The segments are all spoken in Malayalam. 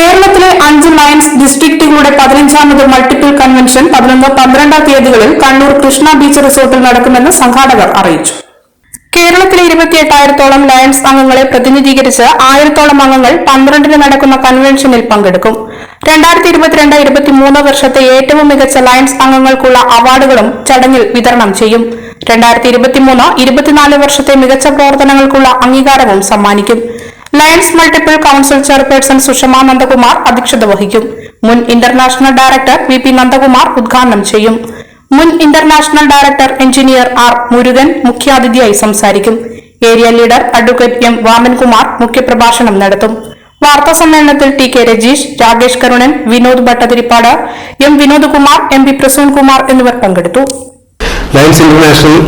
കേരളത്തിലെ അഞ്ച് മൈൻസ് ഡിസ്ട്രിക്റ്റുകളുടെ പതിനഞ്ചാമത് മൾട്ടിപ്പിൾ കൺവെൻഷൻ പതിനൊന്ന് പന്ത്രണ്ടാം തീയതികളിൽ കണ്ണൂർ കൃഷ്ണ ബീച്ച് റിസോർട്ടിൽ നടക്കുമെന്ന് സംഘാടകർ അറിയിച്ചു. കേരളത്തിലെ ഇരുപത്തിയെട്ടായിരത്തോളം ലയൺസ് അംഗങ്ങളെ പ്രതിനിധീകരിച്ച് ആയിരത്തോളം അംഗങ്ങൾ പന്ത്രണ്ടിന് നടക്കുന്ന കൺവെൻഷനിൽ പങ്കെടുക്കും. രണ്ടായിരത്തി ഇരുപത്തിരണ്ട് ഇരുപത്തിമൂന്ന് വർഷത്തെ ഏറ്റവും മികച്ച ലയൺസ് അംഗങ്ങൾക്കുള്ള അവാർഡുകളും ചടങ്ങിൽ വിതരണം ചെയ്യും. രണ്ടായിരത്തി ഇരുപത്തിമൂന്ന് ഇരുപത്തിനാല് വർഷത്തെ മികച്ച പ്രവർത്തനങ്ങൾക്കുള്ള അംഗീകാരവും സമ്മാനിക്കും. Lions multiple council chairperson Sushama Nandakumar അധ്യക്ഷത വഹിക്കും. മുൻ international director V P Nandakumar ഉദ്ഘാടനം ചെയ്യും. മുൻ international director engineer R Murugan മുഖ്യാതിഥിയായി സംസാരിക്കും. Area leader advocate M Vamankumar മുഖ്യപ്രഭാഷണം നടത്തും. വാർത്താ സമ്മേളനത്തിൽ T K Rajeesh Rakesh Karunan Vinod Bhattathiripad M Vinod Kumar M P Prasoon Kumar എന്നിവർ പങ്കെടുത്തു. ലയൺസ് ഇന്റർനാഷണൽ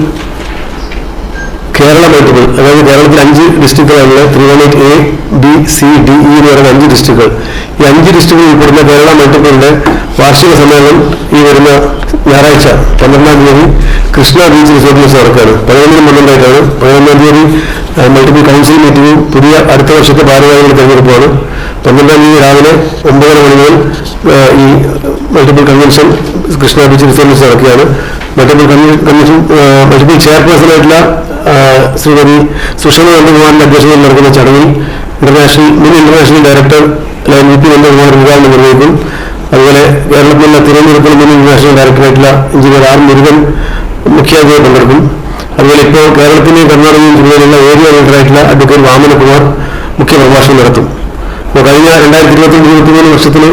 കേരള മൾട്ടിപ്പിൾ അതായത് കേരളത്തിൽ അഞ്ച് ഡിസ്ട്രിക്റ്റുകളുള്ള three one eight A B C D E എന്ന് പറയുന്ന അഞ്ച് ഡിസ്ട്രിക്റ്റുകൾ ഈ അഞ്ച് ഡിസ്ട്രിക്റ്റുകൾ ഉൾപ്പെടുന്ന കേരള മൾട്ടിപ്പിളിന്റെ വാർഷിക സമ്മേളനം ഈ വരുന്ന ഞായറാഴ്ച പന്ത്രണ്ടാം തീയതി കൃഷ്ണ ബീച്ച് റിസോർട്ടിൽ വെച്ച് നടക്കുകയാണ്. പതിനൊന്നിനും പന്ത്രണ്ടായിട്ടാണ്. പതിനൊന്നാം തീയതി മൾട്ടിപ്പിൾ കൗൺസിൽ മീറ്റിംഗും പുതിയ അടുത്ത വർഷത്തെ ഭാരവാഹികളുടെ തെരഞ്ഞെടുപ്പാണ് പന്ത്രണ്ടാം തീയതി രാവിലെ ഒമ്പതര മണി മുതൽ ഈ മൾട്ടിപ്പിൾ കൺവെൻഷൻ കൃഷ്ണ ബീച്ച് റിസോർട്ടിൽ വെച്ച് നടക്കുകയാണ്. മൾട്ടിപ്പിൾ കൺവെൻഷൻ മൾട്ടിപ്പിൾ ചെയർപേഴ്സണായിട്ടുള്ള ശ്രീമതി സുഷമ നന്ദകുമാറിന്റെ അധ്യക്ഷതയിൽ നടക്കുന്ന ചടങ്ങിൽ ഇന്റർനാഷണൽ മുൻ international director V P Nandakumar ഉദ്ഘാടനം നിർവഹിക്കും അതുപോലെ കേരളത്തിലുള്ള തിരുവനന്തപുരത്തിൽ മുൻ ഇന്റർനാഷണൽ ഡയറക്ടറായിട്ടുള്ള എഞ്ചിനീയർ ആർ മുരുകൻ മുഖ്യാതിഥിയായി പങ്കെടുക്കും അതുപോലെ ഇപ്പോൾ കേരളത്തിന്റെയും കർണാടകയും ജില്ലയിലുള്ള ഏരിയ ലീഡറായിട്ടുള്ള അഡ്വക്കേറ്റ് വാമനകുമാർ മുഖ്യ പ്രഭാഷണം നടത്തും അപ്പോൾ കഴിഞ്ഞ രണ്ടായിരത്തി ഇരുപത്തി ഇരുപത്തി മൂന്ന് വർഷത്തിൽ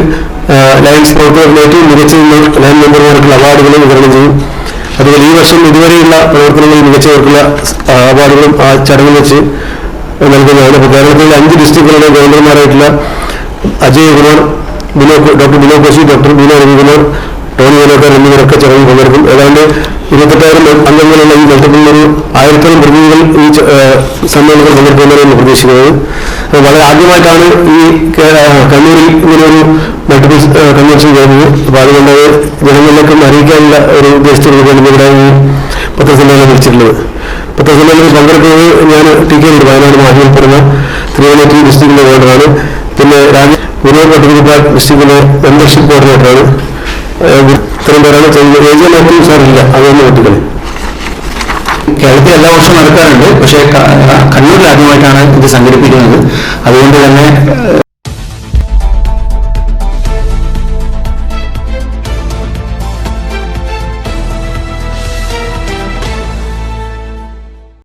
ലയൻസ് പ്രവർത്തകരുടെ ഏറ്റവും മികച്ച ലയൻ മെമ്പർമാർക്കുള്ള അവാർഡുകളും വിതരണം ചെയ്യും അതുപോലെ ഈ വർഷം ഇതുവരെയുള്ള പ്രവർത്തനങ്ങളിൽ മികച്ചവർക്കുള്ള അവാർഡുകളും ആ ചടങ്ങിൽ വെച്ച് നൽകുന്നതാണ് അപ്പോൾ കേരളത്തിലെ അഞ്ച് ഡിസ്ട്രിക്റ്റുകളുടെ ഗവർണർമാരായിട്ടുള്ള Ajay Kumar Bino doctor Bino Koshy doctor Bino Ravikumar Tony Velokkar എന്നിവരൊക്കെ ചടങ്ങിൽ പങ്കെടുക്കും. ഏതാണ്ട് ഇരുപത്തെട്ടായിരം അംഗങ്ങളുള്ള ഈ മത്സരത്തിലൊരു ആയിരത്തോളം പ്രതിനിധികൾ ഈ സമ്മേളനത്തിൽ പങ്കെടുക്കുന്നതാണ് പ്രതീക്ഷിക്കുന്നത്. വളരെ ആദ്യമായിട്ടാണ് ഈ കണ്ണൂരിൽ ഇങ്ങനെ ഒരു കഴിഞ്ഞു. അപ്പൊ അതുകൊണ്ട് അത് ജനങ്ങളിലേക്കും അറിയിക്കാനുള്ള ഒരു ഉദ്ദേശത്തോടുകൂടിയാണ് ഇവിടെ ഈ പത്രസമ്മേളനം വിളിച്ചിട്ടുള്ളത്. പത്രസമ്മേളനത്തിൽ പങ്കെടുക്കുന്നത് ഞാൻ ടി കെ ഉണ്ട് വയനാട് മാഹിയിൽപ്പെടുന്ന തിരുവനന്തപുരം ഡിസ്ട്രിക്ടിന്റെ ഗവർണറാണ് പിന്നെ രാജ വിനോദ് പട്ടികപ്പാട് ഡിസ്ട്രിക്റ്റിലെ മെമ്പർഷിപ്പ് കോർഡിനേറ്ററാണ് ഇത്രയും പേരാണ് ചെയ്യുന്നത്. സാറില്ല അതൊന്നും കുട്ടികളെ കേരളത്തിൽ എല്ലാ വർഷവും നടക്കാറുണ്ട്. പക്ഷേ കണ്ണൂരിൽ ആദ്യമായിട്ടാണ് ഇത് സംഘടിപ്പിക്കുന്നത്. അതുകൊണ്ട് തന്നെ